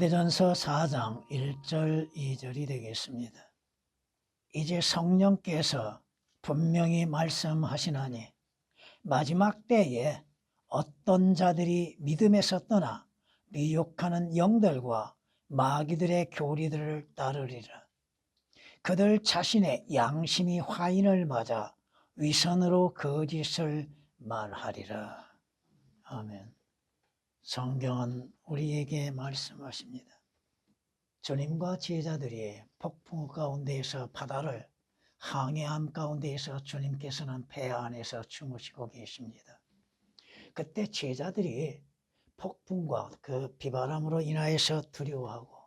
디모데전서 4장 1절 2절이 되겠습니다. 이제 성령께서 분명히 말씀하시나니 마지막 때에 어떤 자들이 믿음에서 떠나 미혹하는 영들과 마귀들의 교리들을 따르리라. 그들 자신의 양심이 화인을 맞아 위선으로 거짓을 말하리라. 아멘. 성경은 우리에게 말씀하십니다. 주님과 제자들이 폭풍 가운데에서 바다를 항해함 가운데에서 주님께서는 배 안에서 주무시고 계십니다. 그때 제자들이 폭풍과 그 비바람으로 인하여서 두려워하고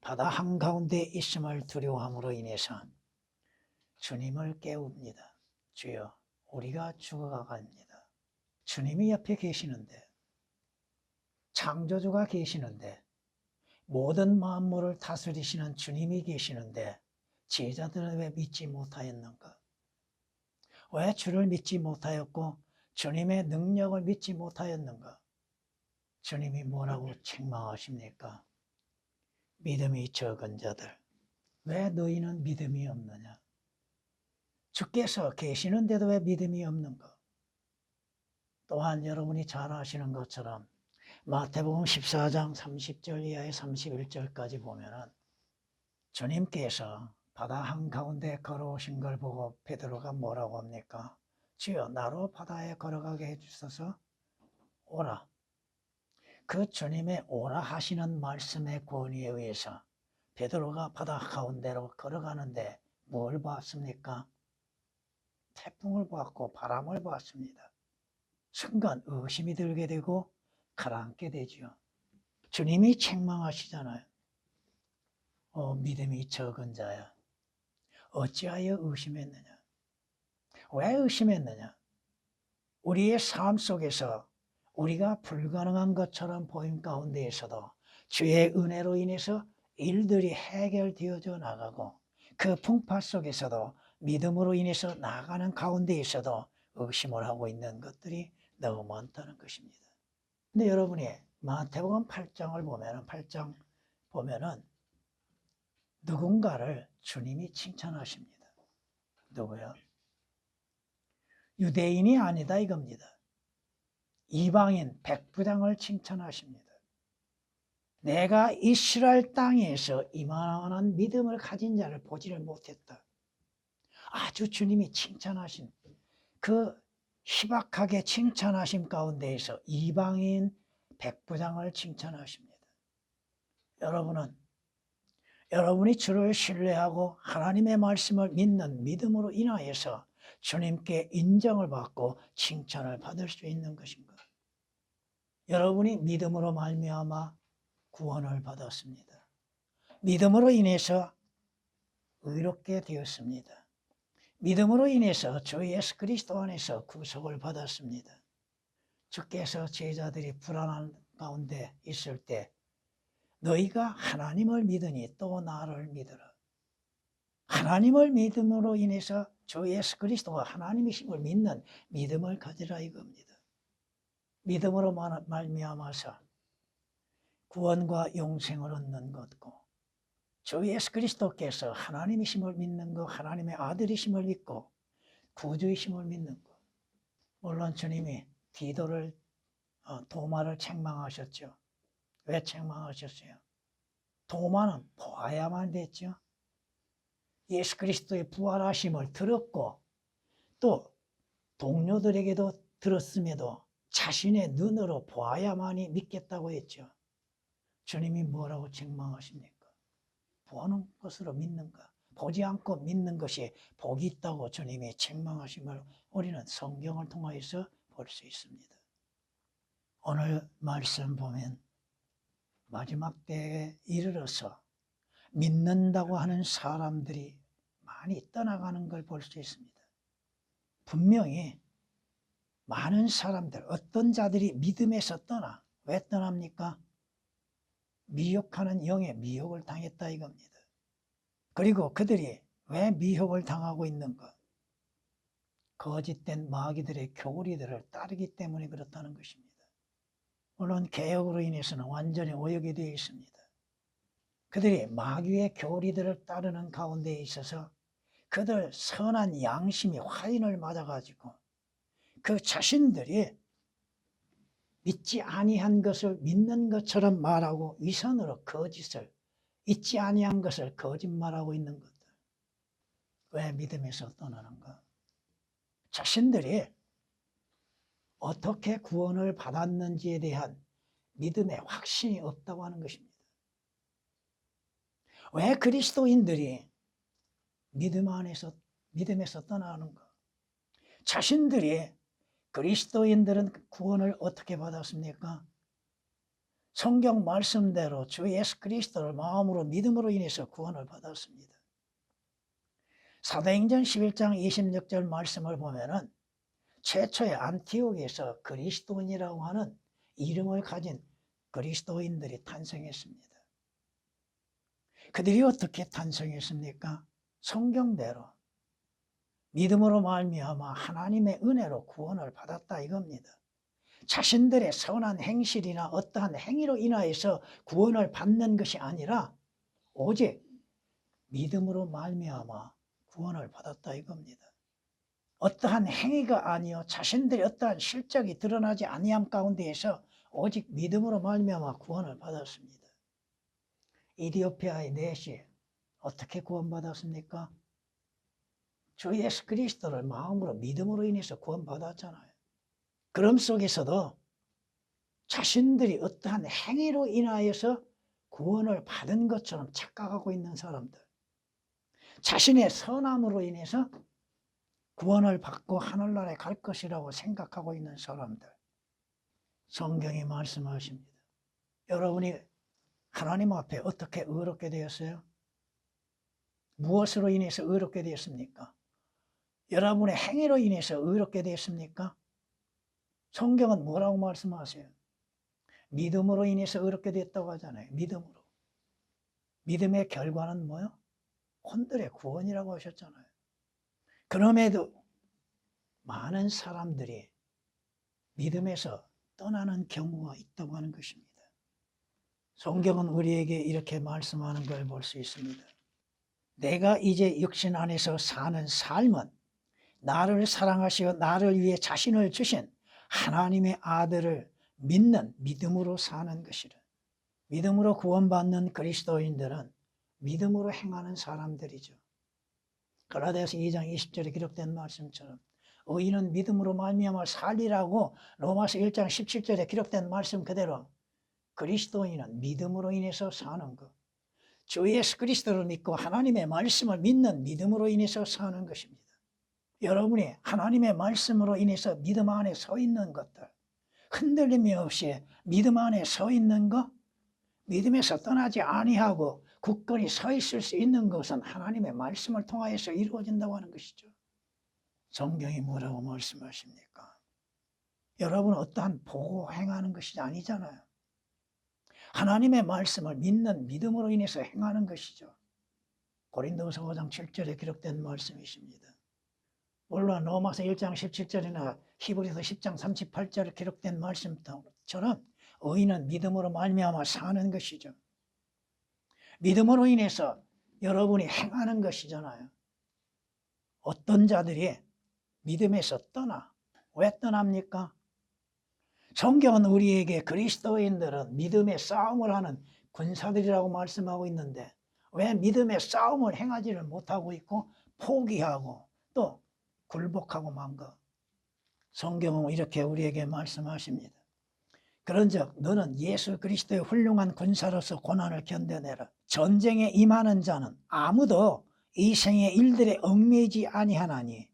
바다 한가운데 있음을 두려워함으로 인해서 주님을 깨웁니다. 주여, 우리가 죽어갑니다. 주님이 옆에 계시는데, 창조주가 계시는데, 모든 만물을 다스리시는 주님이 계시는데, 제자들은 왜 믿지 못하였는가? 왜 주를 믿지 못하였고, 주님의 능력을 믿지 못하였는가? 주님이 뭐라고 책망하십니까? 믿음이 적은 자들. 왜 너희는 믿음이 없느냐? 주께서 계시는데도 왜 믿음이 없는가? 또한 여러분이 잘 아시는 것처럼 마태복음 14장 30절 이하의 31절까지 보면은 주님께서 바다 한가운데 걸어오신 걸 보고 베드로가 뭐라고 합니까? 주여 나로 바다에 걸어가게 해주소서 오라. 그 주님의 오라 하시는 말씀의 권위에 의해서 베드로가 바다 가운데로 걸어가는데 뭘 봤습니까? 태풍을 봤고 바람을 봤습니다. 순간 의심이 들게 되고 가라앉게 되지요. 주님이 책망하시잖아요. 어, 믿음이 적은 자야. 어찌하여 의심했느냐? 왜 의심했느냐? 우리의 삶 속에서 우리가 불가능한 것처럼 보임 가운데에서도 주의 은혜로 인해서 일들이 해결되어져 나가고 그 풍파 속에서도 믿음으로 인해서 나가는 가운데에서도 의심을 하고 있는 것들이 너무 많다는 것입니다. 근데 여러분이 마태복음 8장을 보면은 8장 보면은 누군가를 주님이 칭찬하십니다. 누구요? 유대인이 아니다 이겁니다. 이방인 백부장을 칭찬하십니다. 내가 이스라엘 땅에서 이만한 믿음을 가진 자를 보지를 못했다. 아주 주님이 칭찬하신 그 희박하게 칭찬하심 가운데에서 이방인 백부장을 칭찬하십니다. 여러분은 여러분이 주를 신뢰하고 하나님의 말씀을 믿는 믿음으로 인하여서 주님께 인정을 받고 칭찬을 받을 수 있는 것인가? 여러분이 믿음으로 말미암아 구원을 받았습니다. 믿음으로 인해서 의롭게 되었습니다. 믿음으로 인해서 주 예수 그리스도 안에서 구속을 받았습니다. 주께서 제자들이 불안한 가운데 있을 때 너희가 하나님을 믿으니 또 나를 믿으라. 하나님을 믿음으로 인해서 주 예수 그리스도가 하나님이심을 믿는 믿음을 가지라 이겁니다. 믿음으로 말미암아서 구원과 용생을 얻는 것고 주 예수 그리스도께서 하나님이심을 믿는 것, 하나님의 아들이심을 믿고 구주이심을 믿는 것. 물론 주님이 디도를 어, 도마를 책망하셨죠. 왜 책망하셨어요? 도마는 보아야만 됐죠. 예수 그리스도의 부활하심을 들었고 또 동료들에게도 들었음에도 자신의 눈으로 보아야만이 믿겠다고 했죠. 주님이 뭐라고 책망하십니까? 보는 것으로 믿는가? 보지 않고 믿는 것이 복이 있다고 주님이 책망하심을 우리는 성경을 통하여서 볼 수 있습니다. 오늘 말씀 보면 마지막 때에 이르러서 믿는다고 하는 사람들이 많이 떠나가는 걸 볼 수 있습니다. 분명히 많은 사람들, 어떤 자들이 믿음에서 떠나. 왜 떠납니까? 미혹하는 영의 미혹을 당했다 이겁니다. 그리고 그들이 왜 미혹을 당하고 있는가? 거짓된 마귀들의 교리들을 따르기 때문에 그렇다는 것입니다. 물론 개혁으로 인해서는 완전히 오역이 되어 있습니다. 그들이 마귀의 교리들을 따르는 가운데 있어서 그들 선한 양심이 화인을 맞아가지고 그 자신들이 믿지 아니한 것을 믿는 것처럼 말하고 위선으로 거짓을 잊지 아니한 것을 거짓말하고 있는 것들. 왜 믿음에서 떠나는가? 자신들이 어떻게 구원을 받았는지에 대한 믿음의 확신이 없다고 하는 것입니다. 왜 그리스도인들이 믿음 안에서 믿음에서 떠나는가? 자신들이 그리스도인들은 구원을 어떻게 받았습니까? 성경 말씀대로 주 예수 그리스도를 마음으로 믿음으로 인해서 구원을 받았습니다. 사도행전 11장 26절 말씀을 보면은 최초의 안티옥에서 그리스도인이라고 하는 이름을 가진 그리스도인들이 탄생했습니다. 그들이 어떻게 탄생했습니까? 성경대로 믿음으로 말미암아 하나님의 은혜로 구원을 받았다 이겁니다. 자신들의 선한 행실이나 어떠한 행위로 인하여서 구원을 받는 것이 아니라 오직 믿음으로 말미암아 구원을 받았다 이겁니다. 어떠한 행위가 아니요 자신들이 어떠한 실적이 드러나지 아니함 가운데에서 오직 믿음으로 말미암아 구원을 받았습니다. 이디오피아의 넷이 어떻게 구원받았습니까? 주 예수 그리스도를 마음으로 믿음으로 인해서 구원받았잖아요. 그럼 속에서도 자신들이 어떠한 행위로 인하여서 구원을 받은 것처럼 착각하고 있는 사람들. 자신의 선함으로 인해서 구원을 받고 하늘나라에 갈 것이라고 생각하고 있는 사람들. 성경이 말씀하십니다. 여러분이 하나님 앞에 어떻게 의롭게 되었어요? 무엇으로 인해서 의롭게 되었습니까? 여러분의 행위로 인해서 의롭게 되었습니까? 성경은 뭐라고 말씀하세요? 믿음으로 인해서 의롭게 됐다고 하잖아요. 믿음으로. 믿음의 결과는 뭐요? 혼들의 구원이라고 하셨잖아요. 그럼에도 많은 사람들이 믿음에서 떠나는 경우가 있다고 하는 것입니다. 성경은 우리에게 이렇게 말씀하는 걸 볼 수 있습니다. 내가 이제 육신 안에서 사는 삶은 나를 사랑하시어 나를 위해 자신을 주신 하나님의 아들을 믿는 믿음으로 사는 것이라. 믿음으로 구원받는 그리스도인들은 믿음으로 행하는 사람들이죠. 갈라디아서 2장 20절에 기록된 말씀처럼 의인은 믿음으로 말미암아 살리라고 로마서 1장 17절에 기록된 말씀 그대로 그리스도인은 믿음으로 인해서 사는 것. 주 예수 그리스도를 믿고 하나님의 말씀을 믿는 믿음으로 인해서 사는 것입니다. 여러분이 하나님의 말씀으로 인해서 믿음 안에 서 있는 것들, 흔들림이 없이 믿음 안에 서 있는 것, 믿음에서 떠나지 아니하고 굳건히 서 있을 수 있는 것은 하나님의 말씀을 통하여서 이루어진다고 하는 것이죠. 성경이 뭐라고 말씀하십니까? 여러분은 어떠한 보고 행하는 것이 아니잖아요. 하나님의 말씀을 믿는 믿음으로 인해서 행하는 것이죠. 고린도서 5장 7절에 기록된 말씀이십니다. 물론 로마서 1장 17절이나 히브리서 10장 38절에 기록된 말씀처럼 의인은 믿음으로 말미암아 사는 것이죠. 믿음으로 인해서 여러분이 행하는 것이잖아요. 어떤 자들이 믿음에서 떠나. 왜 떠납니까? 성경은 우리에게 그리스도인들은 믿음의 싸움을 하는 군사들이라고 말씀하고 있는데 왜 믿음의 싸움을 행하지를 못하고 있고 포기하고 또 굴복하고 만가. 성경은 이렇게 우리에게 말씀하십니다. 그런즉 너는 예수 그리스도의 훌륭한 군사로서 고난을 견뎌내라. 전쟁에 임하는 자는 아무도 이 생의 일들에 얽매이지 아니하나니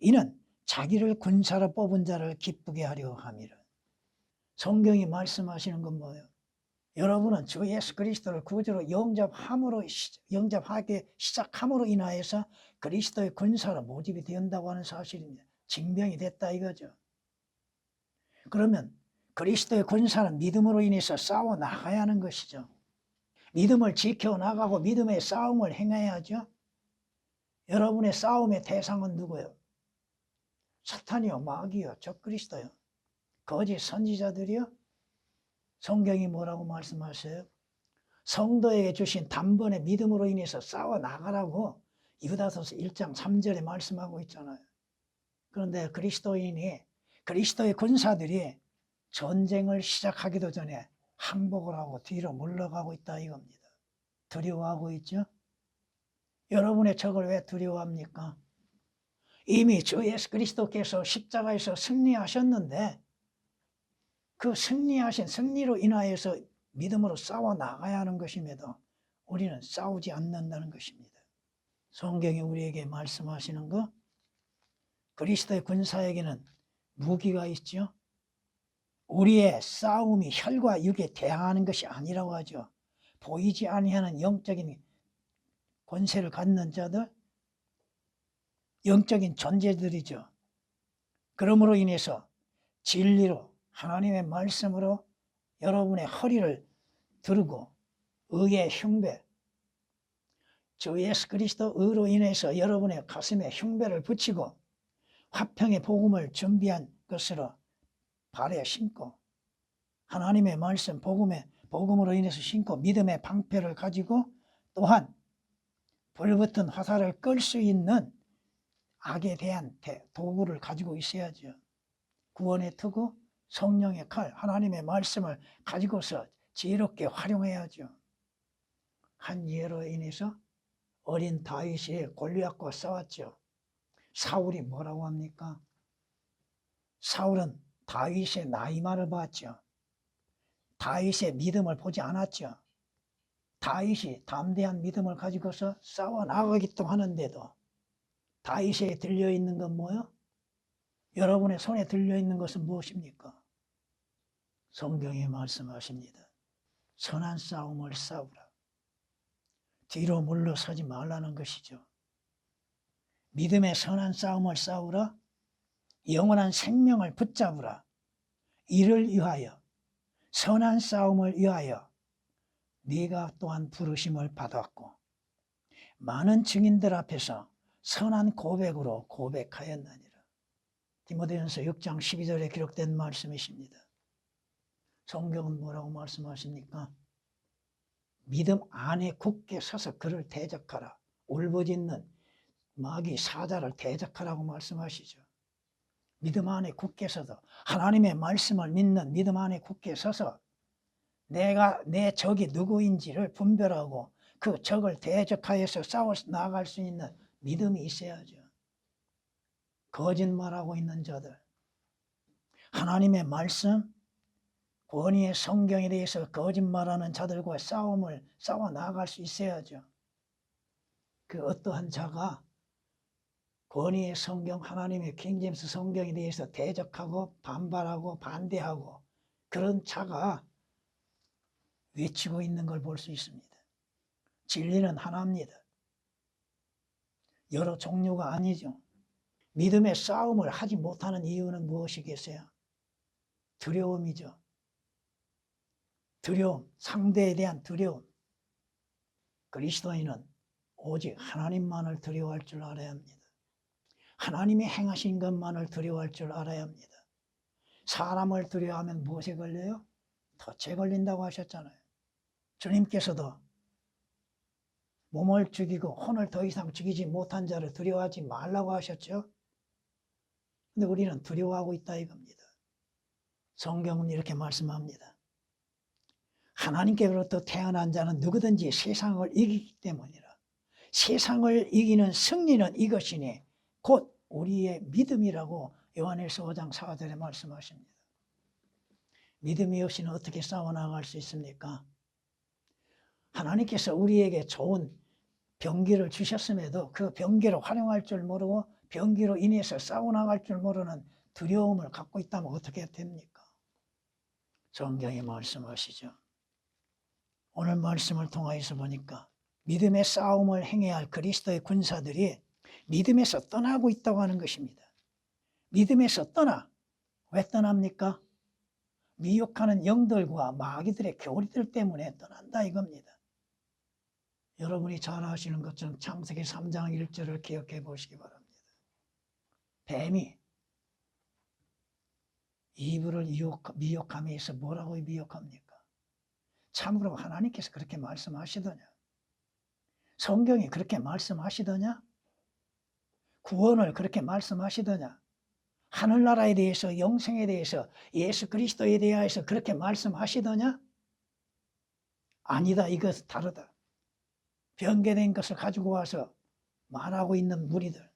이는 자기를 군사로 뽑은 자를 기쁘게 하려 함이라. 성경이 말씀하시는 건 뭐예요? 여러분은 주 예수 그리스도를 구주로 영접함으로 영접하게 시작함으로 인하여서 그리스도의 군사로 모집이 된다고 하는 사실입니다. 증명이 됐다 이거죠. 그러면 그리스도의 군사는 믿음으로 인해서 싸워 나가야 하는 것이죠. 믿음을 지켜 나가고 믿음의 싸움을 행해야죠. 여러분의 싸움의 대상은 누구예요? 사탄이요, 마귀요, 적그리스도요, 거짓 선지자들이요. 성경이 뭐라고 말씀하세요? 성도에게 주신 단번에 믿음으로 인해서 싸워 나가라고 유다서서 1장 3절에 말씀하고 있잖아요. 그런데 그리스도인이 그리스도의 군사들이 전쟁을 시작하기도 전에 항복을 하고 뒤로 물러가고 있다 이겁니다. 두려워하고 있죠? 여러분의 적을 왜 두려워합니까? 이미 주 예수 그리스도께서 십자가에서 승리하셨는데 그 승리하신 승리로 인하여서 믿음으로 싸워 나가야 하는 것임에도 우리는 싸우지 않는다는 것입니다. 성경이 우리에게 말씀하시는 거 그리스도의 군사에게는 무기가 있죠. 우리의 싸움이 혈과 육에 대항하는 것이 아니라고 하죠. 보이지 아니하는 영적인 권세를 갖는 자들, 영적인 존재들이죠. 그러므로 인해서 진리로 하나님의 말씀으로 여러분의 허리를 두르고 의의 흉배, 주 예수 그리스도 의로 인해서 여러분의 가슴에 흉배를 붙이고 화평의 복음을 준비한 것으로 발에 신고 하나님의 말씀 복음의 복음으로 인해서 신고 믿음의 방패를 가지고 또한 불붙은 화살을 끌 수 있는 악에 대한 대- 도구를 가지고 있어야죠. 구원의 투구, 성령의 칼, 하나님의 말씀을 가지고서 지혜롭게 활용해야죠. 한 예로 인해서 어린 다윗이 골리앗과 싸웠죠. 사울이 뭐라고 합니까? 사울은 다윗의 나이만을 봤죠. 다윗의 믿음을 보지 않았죠. 다윗이 담대한 믿음을 가지고서 싸워 나가기도 하는데도 다윗에 들려 있는 건 뭐요? 여러분의 손에 들려 있는 것은 무엇입니까? 성경에 말씀하십니다. 선한 싸움을 싸우라. 뒤로 물러서지 말라는 것이죠. 믿음의 선한 싸움을 싸우라. 영원한 생명을 붙잡으라. 이를 위하여 선한 싸움을 위하여 네가 또한 부르심을 받았고 많은 증인들 앞에서 선한 고백으로 고백하였느니라. 디모데전서 6장 12절에 기록된 말씀이십니다. 성경은 뭐라고 말씀하십니까? 믿음 안에 굳게 서서 그를 대적하라. 울부짖는 마귀 사자를 대적하라고 말씀하시죠. 믿음 안에 굳게 서서 하나님의 말씀을 믿는 믿음 안에 굳게 서서 내가 내 적이 누구인지를 분별하고 그 적을 대적하여서 싸워 나갈 수 있는 믿음이 있어야죠. 거짓말하고 있는 자들, 하나님의 말씀, 권위의 성경에 대해서 거짓말하는 자들과 싸움을 싸워 나갈 수 있어야죠. 그 어떠한 자가 권위의 성경, 하나님의 킹제임스 성경에 대해서 대적하고 반발하고 반대하고 그런 자가 외치고 있는 걸 볼 수 있습니다. 진리는 하나입니다. 여러 종류가 아니죠. 믿음의 싸움을 하지 못하는 이유는 무엇이겠어요? 두려움이죠. 두려움, 상대에 대한 두려움. 그리스도인은 오직 하나님만을 두려워할 줄 알아야 합니다. 하나님이 행하신 것만을 두려워할 줄 알아야 합니다. 사람을 두려워하면 무엇에 걸려요? 덫에 걸린다고 하셨잖아요. 주님께서도 몸을 죽이고 혼을 더 이상 죽이지 못한 자를 두려워하지 말라고 하셨죠. 근데 우리는 두려워하고 있다 이겁니다. 성경은 이렇게 말씀합니다. 하나님께로부터 태어난 자는 누구든지 세상을 이기기 때문이라. 세상을 이기는 승리는 이것이니 곧 우리의 믿음이라고 요한일서 5장 4절에 말씀하십니다. 믿음이 없이는 어떻게 싸워나갈 수 있습니까? 하나님께서 우리에게 좋은 병기를 주셨음에도 그 병기를 활용할 줄 모르고 병기로 인해서 싸워나갈 줄 모르는 두려움을 갖고 있다면 어떻게 됩니까? 성경이 말씀하시죠. 오늘 말씀을 통하여서 보니까 믿음의 싸움을 행해야 할 그리스도의 군사들이 믿음에서 떠나고 있다고 하는 것입니다. 믿음에서 떠나. 왜 떠납니까? 미혹하는 영들과 마귀들의 교리들 때문에 떠난다 이겁니다. 여러분이 잘 아시는 것처럼 창세기 3장 1절을 기억해 보시기 바랍니다. 뱀이 이브를 미혹함에 있어 뭐라고 미혹합니까? 참으로 하나님께서 그렇게 말씀하시더냐? 성경이 그렇게 말씀하시더냐? 구원을 그렇게 말씀하시더냐? 하늘나라에 대해서 영생에 대해서 예수 그리스도에 대하여서 그렇게 말씀하시더냐? 아니다. 이것 다르다. 변개된 것을 가지고 와서 말하고 있는 무리들.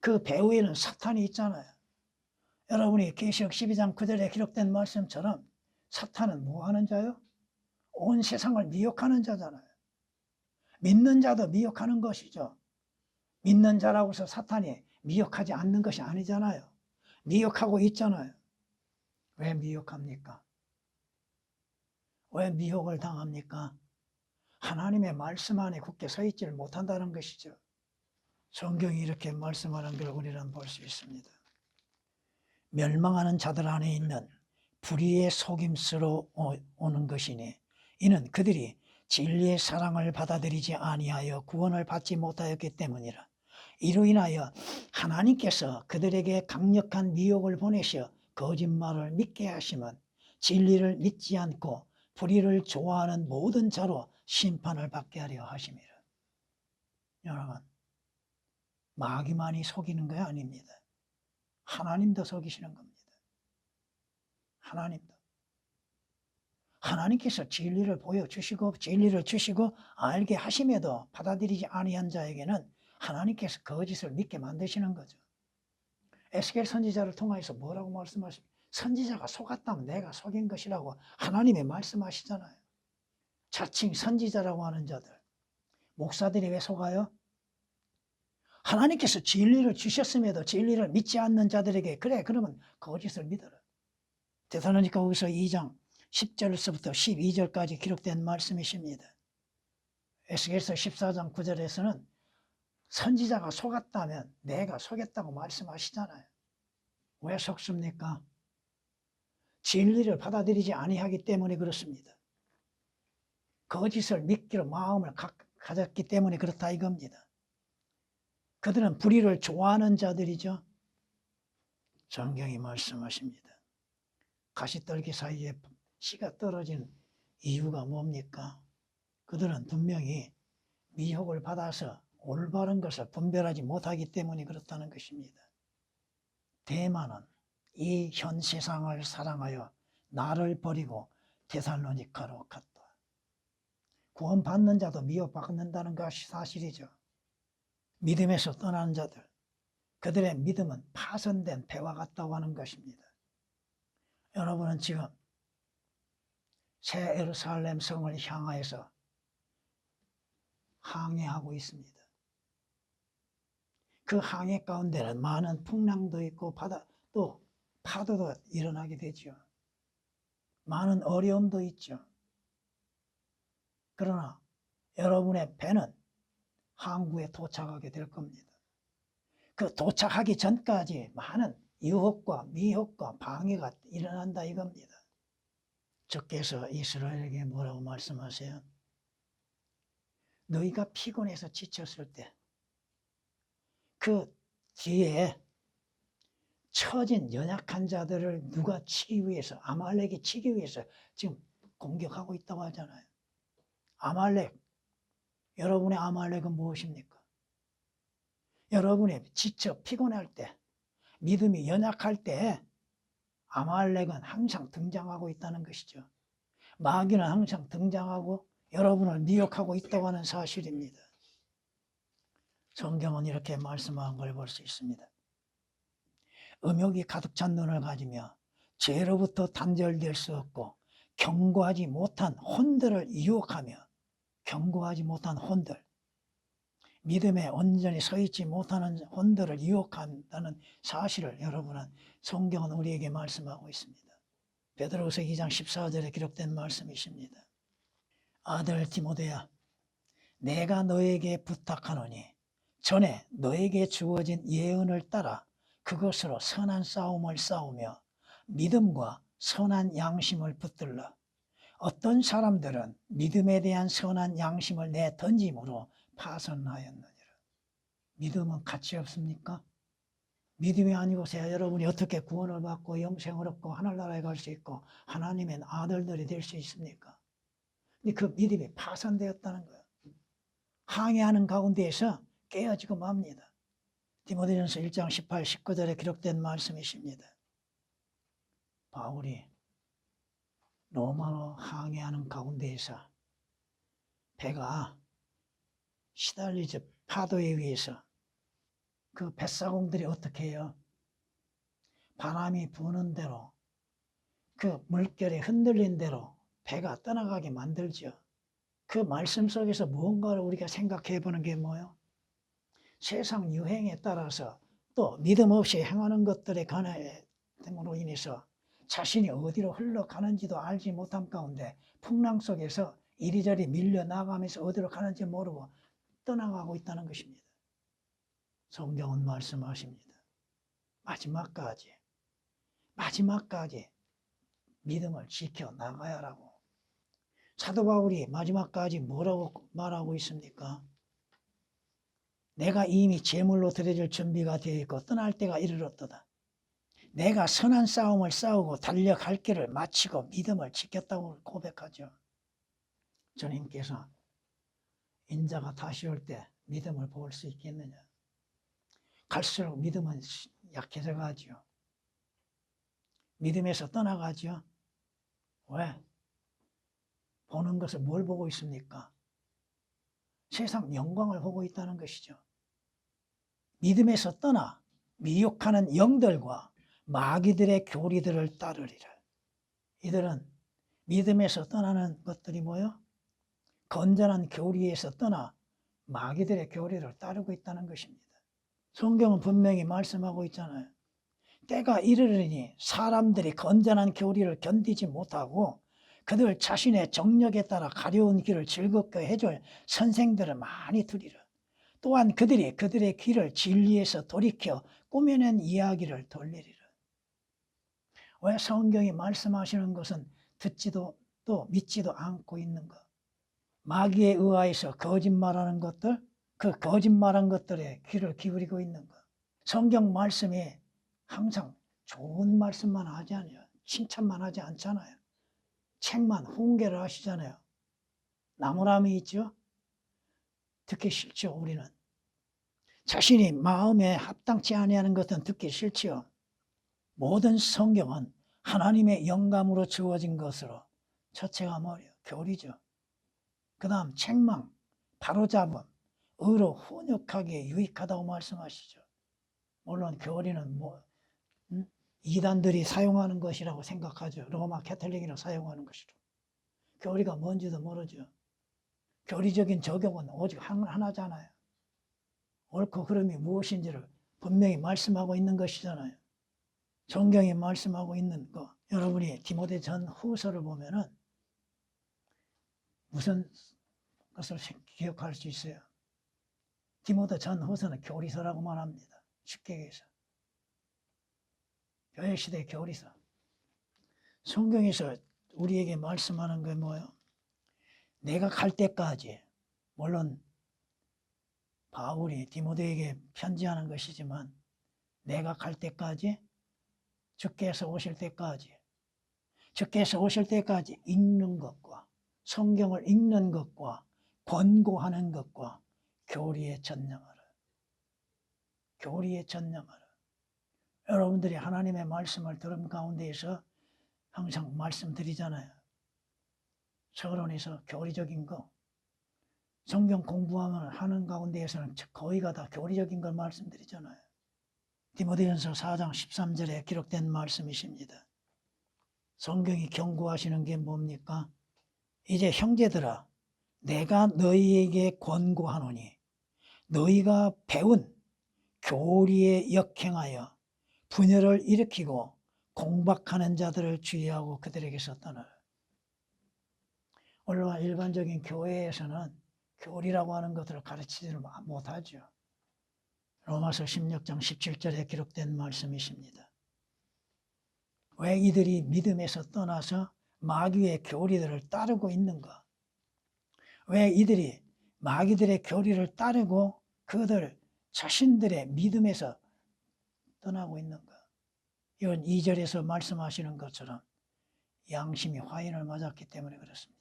그 배후에는 사탄이 있잖아요. 여러분이 계시록 12장 9절에 기록된 말씀처럼 사탄은 뭐 하는 자요? 온 세상을 미혹하는 자잖아요. 믿는 자도 미혹하는 것이죠. 믿는 자라고 해서 사탄이 미혹하지 않는 것이 아니잖아요. 미혹하고 있잖아요. 왜 미혹합니까? 왜 미혹을 당합니까? 하나님의 말씀 안에 굳게 서 있지를 못한다는 것이죠. 성경이 이렇게 말씀하는 걸 우리는 볼 수 있습니다. 멸망하는 자들 안에 있는 불의의 속임수로 오- 오는 것이니 이는 그들이 진리의 사랑을 받아들이지 아니하여 구원을 받지 못하였기 때문이라. 이로 인하여 하나님께서 그들에게 강력한 미혹을 보내셔 거짓말을 믿게 하시면 진리를 믿지 않고 불의를 좋아하는 모든 자로 심판을 받게 하려 하심이라. 여러분, 마귀만이 속이는 거 아닙니다. 하나님도 속이시는 겁니다. 하나님도. 하나님께서 진리를 보여주시고 진리를 주시고 알게 하심에도 받아들이지 아니한 자에게는 하나님께서 거짓을 믿게 만드시는 거죠. 에스겔 선지자를 통하여서 뭐라고 말씀하십니까? 선지자가 속았다면 내가 속인 것이라고 하나님이 말씀하시잖아요. 자칭 선지자라고 하는 자들. 목사들이 왜 속아요? 하나님께서 진리를 주셨음에도 진리를 믿지 않는 자들에게 그래 그러면 거짓을 믿어라. 대사로니까 거기서 2장 10절에서부터 12절까지 기록된 말씀이십니다. 에스겔서 14장 9절에서는 선지자가 속았다면 내가 속였다고 말씀하시잖아요. 왜 속습니까? 진리를 받아들이지 아니하기 때문에 그렇습니다. 거짓을 믿기로 마음을 가, 가졌기 때문에 그렇다 이겁니다. 그들은 불의를 좋아하는 자들이죠. 성경이 말씀하십니다. 가시떨기 사이에 씨가 떨어진 이유가 뭡니까? 그들은 분명히 미혹을 받아서 올바른 것을 분별하지 못하기 때문에 그렇다는 것입니다. 대만은 이 현 세상을 사랑하여 나를 버리고 데살로니카로 갔다. 구원받는 자도 미혹받는다는 것이 사실이죠. 믿음에서 떠나는 자들, 그들의 믿음은 파손된 배와 같다고 하는 것입니다. 여러분은 지금 새 예루살렘 성을 향하여서 항해하고 있습니다. 그 항해 가운데는 많은 풍랑도 있고 바다 또 파도도 일어나게 되죠. 많은 어려움도 있죠. 그러나 여러분의 배는 항구에 도착하게 될 겁니다. 그 도착하기 전까지 많은 유혹과 미혹과 방해가 일어난다 이겁니다. 주께서 이스라엘에게 뭐라고 말씀하세요? 너희가 피곤해서 지쳤을 때 그 뒤에 처진 연약한 자들을 누가 치기 위해서 아말렉이 치기 위해서 지금 공격하고 있다고 하잖아요. 아말렉 여러분의 아말렉은 무엇입니까? 여러분이 지쳐 피곤할 때 믿음이 연약할 때 아말렉은 항상 등장하고 있다는 것이죠. 마귀는 항상 등장하고 여러분을 미혹하고 있다고 하는 사실입니다. 성경은 이렇게 말씀한 걸 볼 수 있습니다. 음욕이 가득 찬 눈을 가지며 죄로부터 단절될 수 없고 경고하지 못한 혼들을 유혹하며 경고하지 못한 혼들 믿음에 온전히 서 있지 못하는 혼들을 유혹한다는 사실을 여러분은 성경은 우리에게 말씀하고 있습니다. 베드로서 2장 14절에 기록된 말씀이십니다. 아들 디모데야 내가 너에게 부탁하노니 전에 너에게 주어진 예언을 따라 그것으로 선한 싸움을 싸우며 믿음과 선한 양심을 붙들라. 어떤 사람들은 믿음에 대한 선한 양심을 내 던짐으로 파선하였느니라. 믿음은 가치 없습니까? 믿음이 아니고서야 여러분이 어떻게 구원을 받고 영생을 얻고 하늘나라에 갈 수 있고 하나님의 아들들이 될 수 있습니까? 그 믿음이 파산되었다는 거예요. 항해하는 가운데에서 깨어지고 맙니다. 디모데전서 1장 18, 19절에 기록된 말씀이십니다. 바울이 로마로 항해하는 가운데에서 배가 시달리죠. 파도에 의해서 그 뱃사공들이 어떻게 해요? 바람이 부는 대로 그 물결에 흔들린 대로 배가 떠나가게 만들죠. 그 말씀 속에서 무언가를 우리가 생각해 보는 게 뭐예요? 세상 유행에 따라서 또 믿음 없이 행하는 것들에 관함으로 인해서 자신이 어디로 흘러가는지도 알지 못함 가운데 풍랑 속에서 이리저리 밀려 나가면서 어디로 가는지 모르고 떠나가고 있다는 것입니다. 성경은 말씀하십니다. 마지막까지, 마지막까지 믿음을 지켜 나가야라고. 사도 바울이 마지막까지 뭐라고 말하고 있습니까? 내가 이미 제물로 드려질 준비가 되어 있고 떠날 때가 이르렀도다. 내가 선한 싸움을 싸우고 달려갈 길을 마치고 믿음을 지켰다고 고백하죠. 주님께서 인자가 다시 올 때 믿음을 볼수 있겠느냐? 갈수록 믿음은 약해져 가지요. 믿음에서 떠나가죠. 왜? 보는 것을 뭘 보고 있습니까? 세상 영광을 보고 있다는 것이죠. 믿음에서 떠나 미혹하는 영들과 마귀들의 교리들을 따르리라. 이들은 믿음에서 떠나는 것들이 뭐요? 건전한 교리에서 떠나 마귀들의 교리를 따르고 있다는 것입니다. 성경은 분명히 말씀하고 있잖아요. 때가 이르르니 사람들이 건전한 교리를 견디지 못하고 그들 자신의 정력에 따라 가려운 길을 즐겁게 해줄 선생들을 많이 두리라. 또한 그들이 그들의 길을 진리에서 돌이켜 꾸며낸 이야기를 돌리리라. 왜 성경이 말씀하시는 것은 듣지도 또 믿지도 않고 있는가? 마귀에 의하여서 거짓말하는 것들, 그 거짓말한 것들에 귀를 기울이고 있는가? 성경 말씀이 항상 좋은 말씀만 하지 않아요. 칭찬만 하지 않잖아요. 책만 훈계를 하시잖아요. 나무람이 있죠? 듣기 싫죠, 우리는. 자신이 마음에 합당치 아니하는 것은 듣기 싫지요. 모든 성경은 하나님의 영감으로 주어진 것으로 첫째가 뭐예요? 교리죠. 그 다음 책망, 바로잡음, 의로 훈육하게 유익하다고 말씀하시죠. 물론 교리는 뭐 음? 이단들이 사용하는 것이라고 생각하죠. 로마 캐톨릭이나 사용하는 것이로. 교리가 뭔지도 모르죠. 교리적인 적용은 오직 하나잖아요. 옳고 그름이 무엇인지를 분명히 말씀하고 있는 것이잖아요. 성경이 말씀하고 있는 거. 여러분이 디모데 전 후서를 보면은 무슨 것을 기억할 수 있어요? 디모데 전 후서는 교리서라고 말합니다. 쉽게 얘기해서. 교회 시대 교리서. 성경에서 우리에게 말씀하는 게 뭐예요? 내가 갈 때까지 물론 바울이 디모데에게 편지하는 것이지만 내가 갈 때까지 주께서 오실 때까지 주께서 오실 때까지 읽는 것과 성경을 읽는 것과 권고하는 것과 교리에 전념하라. 교리에 전념하라. 여러분들이 하나님의 말씀을 들은 가운데에서 항상 말씀드리잖아요. 서론에서 교리적인 거, 성경 공부하면 하는 가운데에서는 거의가 다 교리적인 걸 말씀드리잖아요. 디모데전서 4장 13절에 기록된 말씀이십니다. 성경이 경고하시는 게 뭡니까? 이제 형제들아 내가 너희에게 권고하노니 너희가 배운 교리에 역행하여 분열을 일으키고 공박하는 자들을 주의하고 그들에게서 떠나라. 물론 일반적인 교회에서는 교리라고 하는 것들을 가르치지를 못하죠. 로마서 16장 17절에 기록된 말씀이십니다. 왜 이들이 믿음에서 떠나서 마귀의 교리들을 따르고 있는가? 왜 이들이 마귀들의 교리를 따르고 그들 자신들의 믿음에서 떠나고 있는가? 이건 2절에서 말씀하시는 것처럼 양심이 화인을 맞았기 때문에 그렇습니다.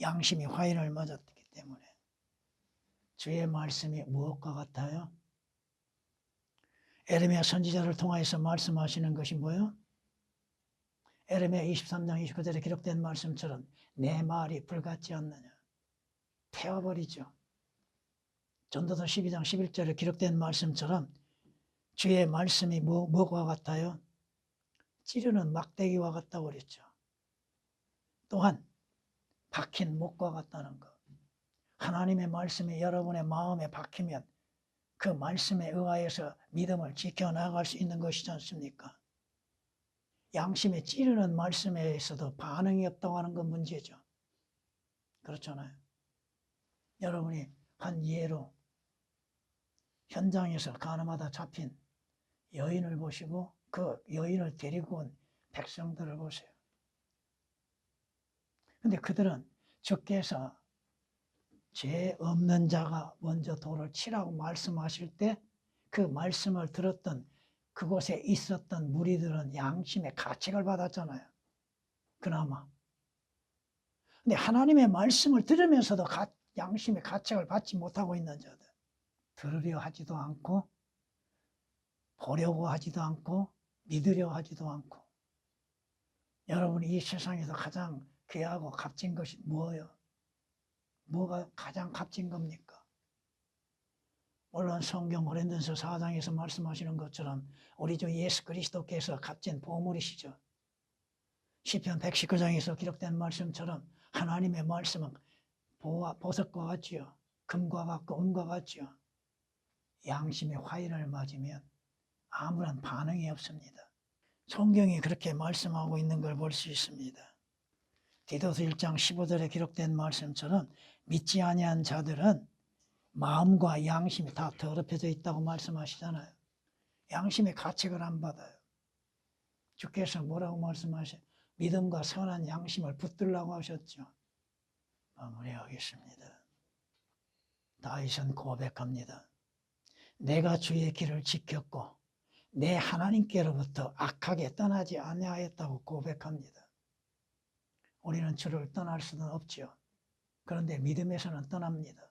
양심이 화인을 맞았기 때문에 주의 말씀이 무엇과 같아요? 에레미야 선지자를 통하여서 말씀하시는 것이 뭐예요? 에레미야 23장 29절에 기록된 말씀처럼 내 말이 불같지 않느냐 태워버리죠. 전도서 12장 11절에 기록된 말씀처럼 주의 말씀이 뭐, 뭐와 같아요? 찌르는 막대기와 같다고 그랬죠. 또한 박힌 목과 같다는 것. 하나님의 말씀이 여러분의 마음에 박히면 그 말씀에 의하여서 믿음을 지켜나갈 수 있는 것이지 않습니까? 양심에 찌르는 말씀에서도 반응이 없다고 하는 건 문제죠. 그렇잖아요. 여러분이 한 예로 현장에서 가늠하다 잡힌 여인을 보시고 그 여인을 데리고 온 백성들을 보세요. 근데 그들은 주께서 죄 없는 자가 먼저 돌을 치라고 말씀하실 때 그 말씀을 들었던 그곳에 있었던 무리들은 양심의 가책을 받았잖아요. 그나마. 근데 하나님의 말씀을 들으면서도 가, 양심의 가책을 받지 못하고 있는 자들. 들으려 하지도 않고, 보려고 하지도 않고, 믿으려 하지도 않고. 여러분이 이 세상에서 가장 귀하고 값진 것이 뭐예요? 뭐가 가장 값진 겁니까? 물론 성경 고린도서 4장에서 말씀하시는 것처럼 우리 주 예수 그리스도께서 값진 보물이시죠. 시편 119장에서 기록된 말씀처럼 하나님의 말씀은 보와 보석과 같지요. 금과 같고 은과 같지요. 양심의 화인을 맞으면 아무런 반응이 없습니다. 성경이 그렇게 말씀하고 있는 걸 볼 수 있습니다. 디도서 1장 15절에 기록된 말씀처럼 믿지 아니한 자들은 마음과 양심이 다 더럽혀져 있다고 말씀하시잖아요. 양심의 가책을 안 받아요. 주께서 뭐라고 말씀하셔? 믿음과 선한 양심을 붙들라고 하셨죠. 마무리하겠습니다. 다윗은 고백합니다. 내가 주의 길을 지켰고 내 하나님께로부터 악하게 떠나지 아니하였다고 고백합니다. 우리는 주를 떠날 수는 없지요. 그런데 믿음에서는 떠납니다.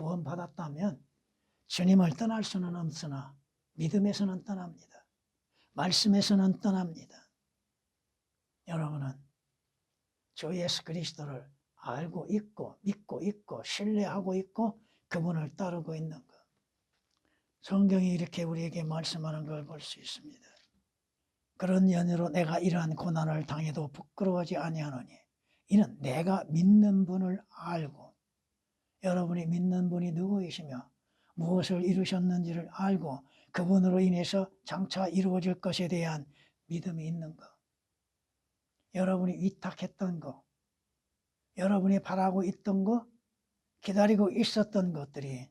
구원받았다면 주님을 떠날 수는 없으나 믿음에서는 떠납니다. 말씀에서는 떠납니다. 여러분은 주 예수 그리스도를 알고 있고 믿고 있고 신뢰하고 있고 그분을 따르고 있는 것. 성경이 이렇게 우리에게 말씀하는 걸 볼 수 있습니다. 그런 연유로 내가 이러한 고난을 당해도 부끄러워하지 아니하노니 이는 내가 믿는 분을 알고 여러분이 믿는 분이 누구이시며 무엇을 이루셨는지를 알고 그분으로 인해서 장차 이루어질 것에 대한 믿음이 있는 것. 여러분이 위탁했던 것, 여러분이 바라고 있던 것, 기다리고 있었던 것들이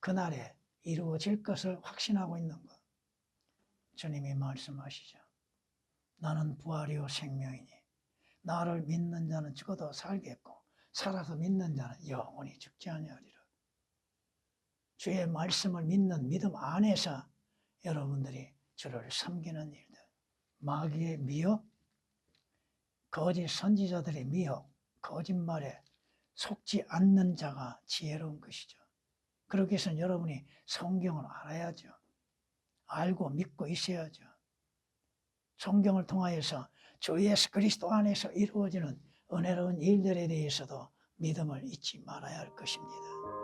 그날에 이루어질 것을 확신하고 있는 것. 주님이 말씀하시죠. 나는 부활이요 생명이니 나를 믿는 자는 죽어도 살겠고 살아서 믿는 자는 영원히 죽지 아니하리라. 주의 말씀을 믿는 믿음 안에서 여러분들이 주를 섬기는 일들, 마귀의 미혹, 거짓 선지자들의 미혹, 거짓말에 속지 않는 자가 지혜로운 것이죠. 그러기 위해서는 여러분이 성경을 알아야죠. 알고 믿고 있어야죠. 성경을 통하여서 주 예수 그리스도 안에서 이루어지는 은혜로운 일들에 대해서도 믿음을 잊지 말아야 할 것입니다.